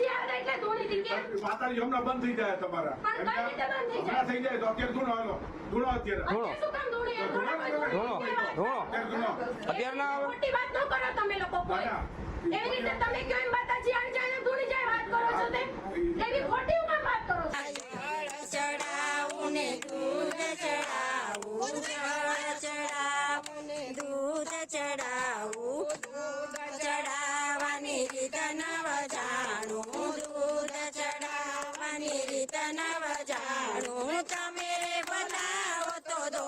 માતાજી આવે એટલે ધૂણી હમણાં બંધ થઈ જાય તમારા? હમણાં થઈ તો અત્યારે ધૂણો હાલો. ધૂણો અત્યારે. અત્યારે શું કામ ધૂણી ધૂણા. કોઈ ધૂણો, ધૂણો. ધૂણો. અત્યારે ના આવે? ખોટી વાત ન કરો તમે લોકો કોઈ. ના, ના. એવી રીતે તમે કયો માતાજી આવી જાય ધૂણી જાય વાત કરો છો તે એવી ખોટી હું કામ વાત કરો છો? ચડાવું ને દૂધ ચડાવું ચડાવું ને દૂધ ચડાવું દૂધ ચડાવવાની રીત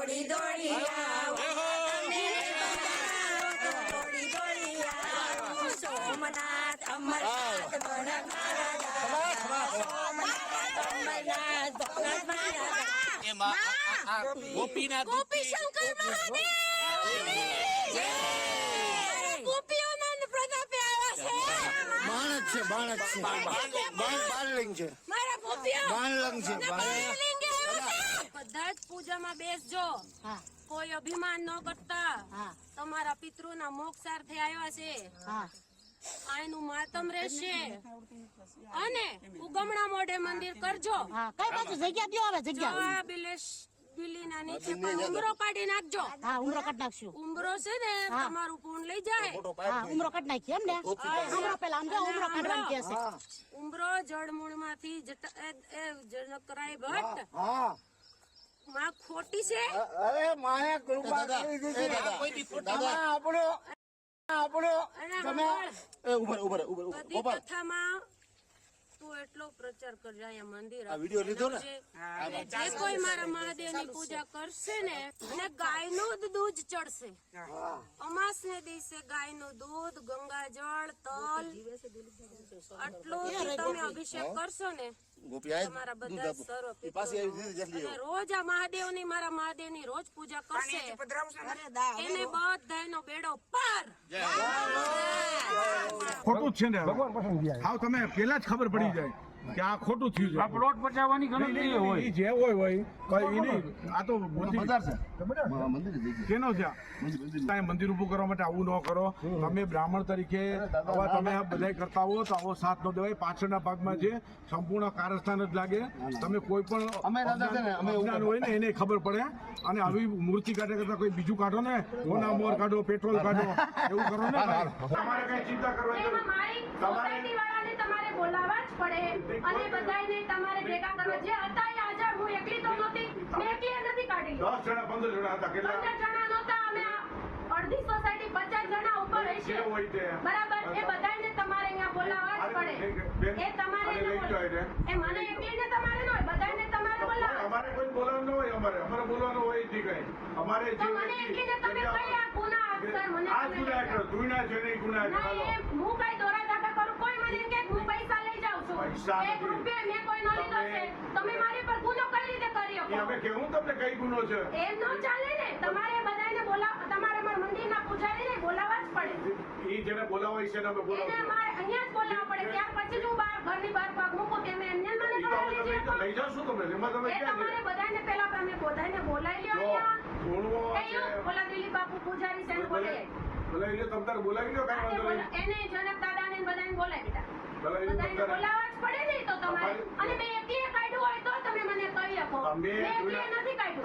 દોડી દોડી આવો. તમે દોડી દોડી આવો. સોમનાથ અમરનાથ ભરત મારા અમરનાથ ભરત મારા એમાં ગોપીનાથ ગોપી શંકર મહાદેવ! જય! ગોપીઓના પ્રતાપે આવ્યા છે! બાણક છે બાળક છે. બાળ છે. મારા ગોપીઓ! બાળલિંગ છે ને બાળલિંગ બાળલિંગે આવ્યા છે. બધા જ. પૂજામાં બેસજો કોઈ અભિમાન ન કરતા. તમારા પિતૃના મોક્ષાર્થે આવ્યા છે. આનું માતમ રહેશે. અને ઉગમણા મોઢે મંદિર કરજો. કઈ બાજુ? જગ્યા દ્યો હવે જગ્યા. જવા બિલેશ બિલીના નીચે ઉમરો કાઢી નાખજો. હા ઉમરો કાઢ નાખશું. ઉમરો છે ને તમારું પૂન લઈ જાય. હા ઉમરો કાઢ નાખી એમ ને? ઉમરો પેલા આમ જો ઉમરો કાઢવાનું કે છે ઉમરો જળમૂળમાંથી જનકરાય ભટ્ટ. હા. માં ખોટી છે? અરે માયા કૃપા કરી દીધી આપણો આપણો તમે ઉભર. ઉભર ઉભર. કથામાં તું એટલો પ્રચાર કરજે અહીંયા મંદિર આ વીડિયો લીધો ને? જે કોઈ મારા મહાદેવની પૂજા કરશે ને એને ગાયનું જ દૂધ ચડશે. અમાસ ને દિવસે ગાયનું દૂધ ગંગાજળ તલ આટલું તમે અભિષેક કરશો ને તમારા બધા સર્વ રોજ આ મહાદેવની મારા મહાદેવની રોજ પૂજા કરશે. એને બધાયનો બેડો પાર. ખોટું જ છે ને. હાવ તમે પેલા જ ખબર પડી જાય કે આ ખોટું થયું છે. પ્લોટ પચાવવાની ગણતરી હોય. જે હોય હોય કઈ નહીં આ તો મંદિર જઈ કેનો છે આ? મંદિર ઊભું કરવા માટે આવું ન કરો. તમે બ્રાહ્મણ તરીકે તમે આ બધાય કરતા હો તો આવો સાથ ન દેવાય. પાછળના ભાગમાં જે સંપૂર્ણ કારસ્થાન જ લાગે. તમે કોઈ પણ અમે છે હોય ને એને ખબર પડે. અને આવી મૂર્તિ કાઢે કરતા કોઈ બીજું કાઢો ને ઓના મોર કાઢો પેટ્રોલ કાઢો. એવું કરો ને તમારે કઈ ચિંતા કરવાની તમારે બોલાવવા જ પડે. અને બધાને તમારે ભેગા કરવા. જે હતા એ હાજર. હું એકલી તો નહોતી. મેં એકલી નથી કાઢી? દસ જણા પંદર જણા હતા. કેટલા? પંદર જણા નહોતા. અમે અડધી સોસાયટી પચાસ જણા ઉપર હશે. બરાબર? એ બધાને તમારે અહીંયા બોલાવવા જ પડે. એ તમારે એ મને એકલીને તમારે ન હોય બધાયને તમારે બોલાવવા અમારે કોઈ બોલાવવાનું હોય અમારે. અમારે બોલાવવાનું હોય ઠીક નહીં અમારે જે મને એકલીને તમે કઈ આ ગુના મને આ ગુના કરો ગુના છે નહીં ગુના છે. એ હું કઈ દોરા એમ કે હું પૈસા લઈ જાઉં છું. પૈસા એક રૂપિયા મેં કોઈ નો લીધો છે. તમે મારી પર ગુનો કઈ રીતે કરી એ તમને કઈ ગુનો છે? નો ચાલે ને. તમારે બધાને બોલાવ તમારે અમારા મંદિરના પૂજારીને બોલાવવા જ પડે. એ જેને બોલાવો છે એને અમે એને બોલાવશું અહીંયા જ બોલાવવા પડે. ત્યાર પછી જ હું બહાર ઘરની બહાર પગ મૂકું તેમ એમને મને ઈ તો અમે બોલાવી તમે લેજો. લઈ જાશો તમે. એમાં તમે એ તમારે બધાને પેલા તમે બધાને બોલાવી લ્યો અહીંયા. દિલીપ બાપુ પૂજારી છે બોલે. બોલાવી લ્યો તમ તારે બોલાવી લ્યો કઈ વાંધો નહીં. એને જનક દાદાને બધાને બોલાવી. બધાને બોલાવવા જ પડે ને તો તમારે. અને મેં એકલીએ કાઢ્યું હોય તો તમે મને કહી શકો મેં એકલીએ નથી કાઢ્યું.